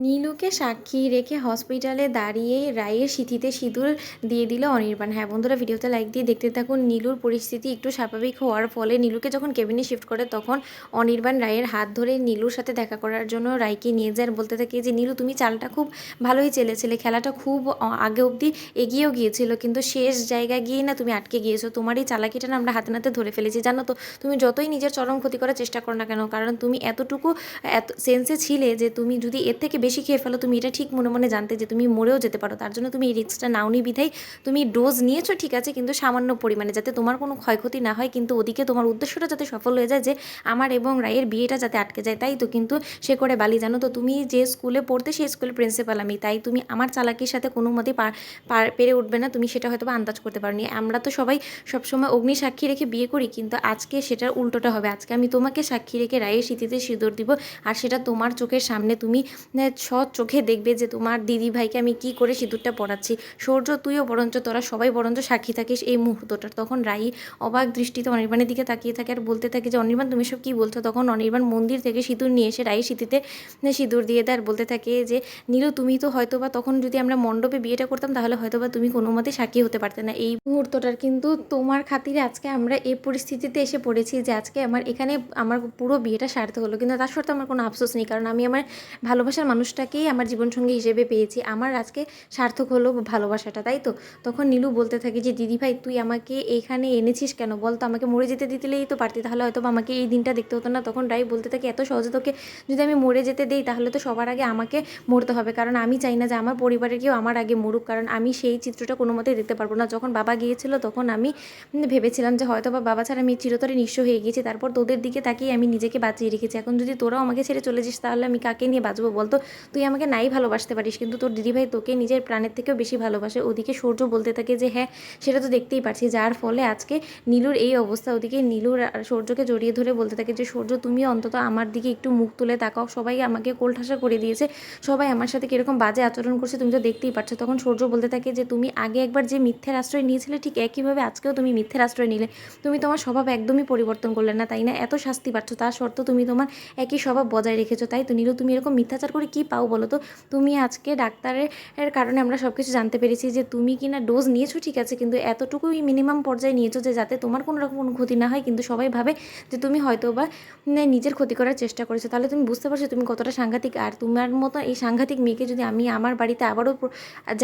নীলুকে সাক্ষী রেখে হসপিটালে দাঁড়িয়ে রায়ের সিঁথিতে সিঁদুর দিয়ে দিল অনির্বাণ। হ্যাঁ বন্ধুরা, ভিডিওতে লাইক দিয়ে দেখতে থাকুন নীলুর পরিস্থিতি একটু স্বাভাবিক হওয়ার ফলে। নীলুকে যখন কেবিনে শিফট করে, তখন অনির্বাণ রায়ের হাত ধরে নীলুর সাথে দেখা করার জন্য রায়কে নিয়ে যায় বলতে থাকে যে, নীলু, তুমি চালটা খুব ভালোই চেলেছিলে, খেলাটা খুব আগে অবধি এগিয়েও গিয়েছিল, কিন্তু শেষ জায়গায় গিয়ে না তুমি আটকে গিয়েছো। তোমার এই চালাকিটা না আমরা হাতে নাতে ধরে ফেলেছি। জানো তো, তুমি যতই নিজের চরম ক্ষতি করার চেষ্টা করো না কেন, কারণ তুমি এতটুকু এত সেন্সে ছিলে যে, তুমি যদি এর থেকে বেশি খেয়ে ফেলো, তুমি এটা ঠিক মনে মনে জানতে যে তুমি মরেও যেতে পারো। তার জন্য তুমি এই রিস্কটা নাওনি বিধাই তুমি ডোজ নিয়েছো, ঠিক আছে, কিন্তু সামান্য পরিমাণে যাতে তোমার কোনো ক্ষয়ক্ষতি না হয়, কিন্তু ওদিকে তোমার উদ্দেশ্যটা যাতে সফল হয়ে যায় যে আমার এবং রায়ের বিয়েটা যাতে আটকে যায়, তাই তো? কিন্তু সে করে বালি, জানো তো? তুমি যে স্কুলে পড়তে সেই স্কুলের প্রিন্সিপাল আমি, তাই তুমি আমার চালাকির সাথে কোনো মতেই পার উঠবে না, তুমি সেটা হয়তো আন্দাজ করতে পারোনি। আমরা তো সবাই সবসময় অগ্নি সাক্ষী রেখে বিয়ে করি, কিন্তু আজকে সেটার উল্টোটা হবে। আজকে আমি তোমাকে সাক্ষী রেখে রায়ের স্মৃতিতে সিঁদুর দিব, আর সেটা তোমার চোখের সামনে তুমি চোখে দেখবে যে তোমার দিদি ভাইকে আমি কি করে সিঁদুরটা পড়াচ্ছি সূর্য, তুইও বরঞ্চ, তোরা সবাই বরঞ্চ সাক্ষী থাকিস এই মুহূর্তটার। তখন রাই অবাক দৃষ্টিতে অনির্বাণের দিকে তাকিয়ে থাকে আর বলতে থাকে যে, অনির্বাণ, তুমি সব কী বলছো? তখন অনির্বাণ মন্দির থেকে সিঁদুর নিয়ে এসে রায়ের স্মৃতিতে সিঁদুর দিয়ে দেয় আর বলতে থাকে যে, নীলু, তুমি তো হয়তো বা তখন যদি আমরা মণ্ডপে বিয়েটা করতাম, তাহলে হয়তো বা তুমি কোনো মতে সাক্ষী হতে পারতে না। এই মুহূর্তটার কিন্তু তোমার খাতিরে আজকে আমরা এই পরিস্থিতিতে এসে পড়েছি যে, আজকে আমার এখানে আমার পুরো বিয়েটা সার্থক হলো। কিন্তু তার সত্ত্বেও আমার কোনো আফসোস নেই। কারণ আমি আমার ভালোবাসার মানুষটাকেই আমার জীবনসঙ্গী হিসেবে পেয়েছি। আমার আজকে সার্থক হলো ভালোবাসাটা, তাই তো? তখন নীলু বলতে থাকে যে, দিদি ভাই, তুই আমাকে এখানে এনেছিস কেন? বল তো, আমাকে মরে যেতে দিতেলেই তো পারতি। তাহলে হয়তো আমাকে এই দিনটা দেখতে হতো না। তখন রাই বলতে থাকে, এত সহজে তোকে যদি আমি মরে যেতে দিই, তাহলে তো সবার আগে আমাকে মরতে হবে। কারণ আমি চাই না যে আমার পরিবারের কেউ আমার আগে মরুক। কারণ আমি সেই চিত্রটা কোনো মতেই দেখতে পারব না। যখন বাবা গিয়েছিল, তখন আমি ভেবেছিলাম যে হয়তো বা বাবা ছাড়া আমি চিরতরে নিঃস্ব হয়ে গিয়েছি। তারপর তোদের দিকে তাকিয়ে আমি নিজেকে বাঁচিয়ে রেখেছি। এখন যদি তোরাও আমাকে ছেড়ে চলে যাস, তাহলে আমি কাকে নিয়ে বাঁচবো বলতো তুই আমাকে নাই ভালোবাসতে পারিস, কিন্তু তোর দিদিভাই তোকে নিজের প্রাণের থেকেও বেশি ভালোবাসে। ওদিকে সূর্য বলতে থাকে যে হ্যাঁ সেটা তো দেখতেই পারছি। যার ফলে আজকে নীলুর এই অবস্থা। ওদিকে নীলুর সূর্যকে জড়িয়ে ধরে বলতে থাকে যে, সূর্য তুমি অন্তত আমার দিকে একটু মুখ তুলে তাকাও। সবাই আমাকে কোলঠাসা করে দিয়েছে। সবাই আমার সাথে কীরকম বাজে আচরণ করছে তুমি তো দেখতেই পারছ। তখন সূর্য বলতে থাকে যে, তুমি আগে একবার যে মিথ্যের আশ্রয় নিয়েছিলে, ঠিক একইভাবে আজকেও তুমি মিথ্যের আশ্রয় নিলে। তুমি তোমার স্বভাব একদমই পরিবর্তন করলে না, তাই না? এত শাস্তি পাচ্ছ। তার সত্ত্বেও তুমি তোমার একই স্বভাব বজায় রেখেছো, তাই তো? নীলু, তুমি এরকম মিথ্যাচার করে কী পাও বলো তো? তুমি আজকে ডাক্তারের কারণে আমরা সব কিছু জানতে পেরেছি যে তুমি কি না ডোজ নিয়েছো, ঠিক আছে, কিন্তু এতটুকুই মিনিমাম পর্যায়ে নিয়েছো যে যাতে তোমার কোনো রকম কোনো ক্ষতি না হয়, কিন্তু সবাই ভাবে যে তুমি হয়তো বা নিজের ক্ষতি করার চেষ্টা করেছ। তাহলে তুমি বুঝতে পারছ তুমি কতটা সাংঘাতিক। আর তোমার মতো এই সাংঘাতিক মেয়েকে যদি আমি আমার বাড়িতে আবারও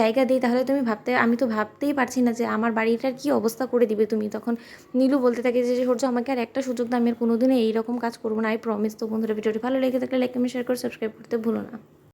জায়গা দিই, তাহলে তুমি ভাবতে, আমি তো ভাবতেই পারছি না যে আমার বাড়িটার কী অবস্থা করে দিবে তুমি। তখন নীলু বলতে থাকে যে সূর্য, আমাকে আর একটা সুযোগ আর কোনোদিনও এইরকম কাজ করব না আই প্রমিস তো বন্ধুরা, ভিডিওটি ভালো লেগে থাকলে লাইক কমেন্ট শেয়ার করে সাবস্ক্রাইব করতে ভুলো না।